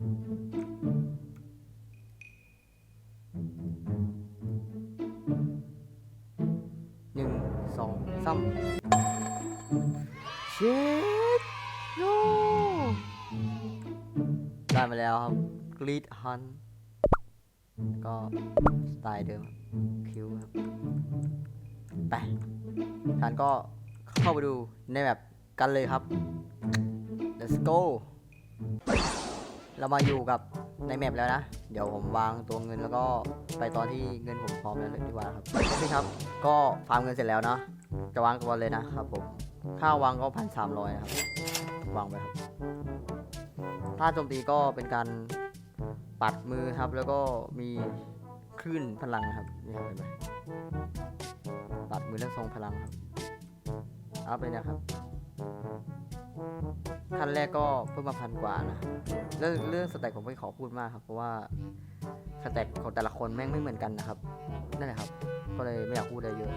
หนึ่งสองสามเช็ดโยได้มาแล้วครับกรีดฮันก็สไตล์เดิมครับคิวครับไปท่านก็เข้าไปดูในแบบกันเลยครับ let's go เรามาอยู่กับในแมปแล้วนะ เดี๋ยวผมวางตัวเงินแล้วก็ไปตอนที่เงินผมพร้อมแล้วเลยดีกว่าครับโอเครับ ก็ฟาร์มเงินเสร็จแล้วนะ จะวางตัวเลยนะครับผม ค่าวางก็พันสามร้อยครับ วางไปครับ ถ้าโจมตีก็เป็นการปัดมือครับ แล้วก็มีคลื่นพลังครับ นี่ครับเห็นไหมปัดมือแล้วทรงพลังครับ อัพเลยนะครับ ขั้นแรกก็เพิ่มมาพันกว่านะเรื่องเรื่องสแต็กผมไม่ขอพูดมากครับ เพราะว่าสแต็กของแต่ละคนแม่งไม่เหมือนกันนะครับนั่นแหละครับ ก็เลยไม่อยากพูดอะไรเยอะ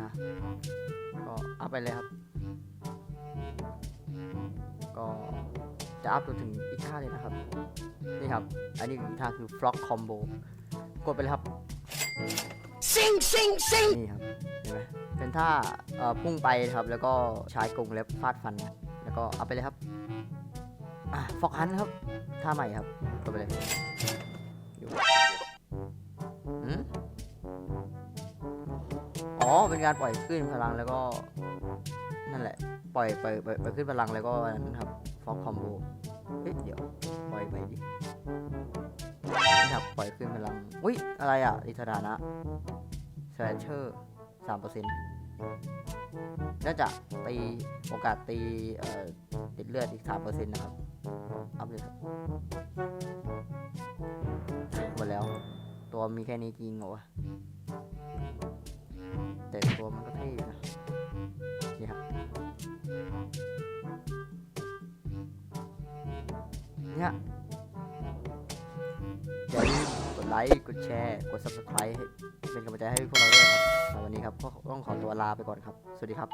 นะก็อัพไปเลยครับ ก็จะอัพจนถึงอีกท่าเลยนะครับ นี่ครับ อันนี้อีกท่าคือ flock combo กดไปเลยครับ Sing, sing, sing. นี่ครับเห็นไหมเป็นท่าเอ่อพุ่งไปครับแล้วก็ใช้กรงเล็บฟาดฟันแล้ว ก็เอาไปเลยครับอะฟอกฮันครับท่าใหม่ครับกดไปเลยอืมอ๋อเป็นการปล่อยขึ้นพลังแล้วก็ นั่นแหละ ปล่อยปล่อยปล่อยปล่อยขึ้นพลังแล้วก็นนั้นครับฟอกคอมโบเฮ้ยเดี๋ยวปล่อยไปดิครับปล่อยขึ้นพลัง อุ้ยอะไรอะ อิสระนะสแลชเชอร์สามเปอร์เซ็นต์ น่าจะตีโอกาสตีติดเลือดอีกสามเปอร์เซ็นต์นะครับ อัพเลยครับหมดแล้ว ตัวมีแค่นี้จริงเหรอวะแต่ตัวมันก็เท่นะนี่ครับเนี่ยอย่าลืมกด ไลค์ กดแชร์ กด subscribe ให้เป็นกำลังใจให้พวกเราด้วยครับสำหรับวันนี้ครับก็ต้องขอตัวลาไปก่อนครับ สวัสดีครับ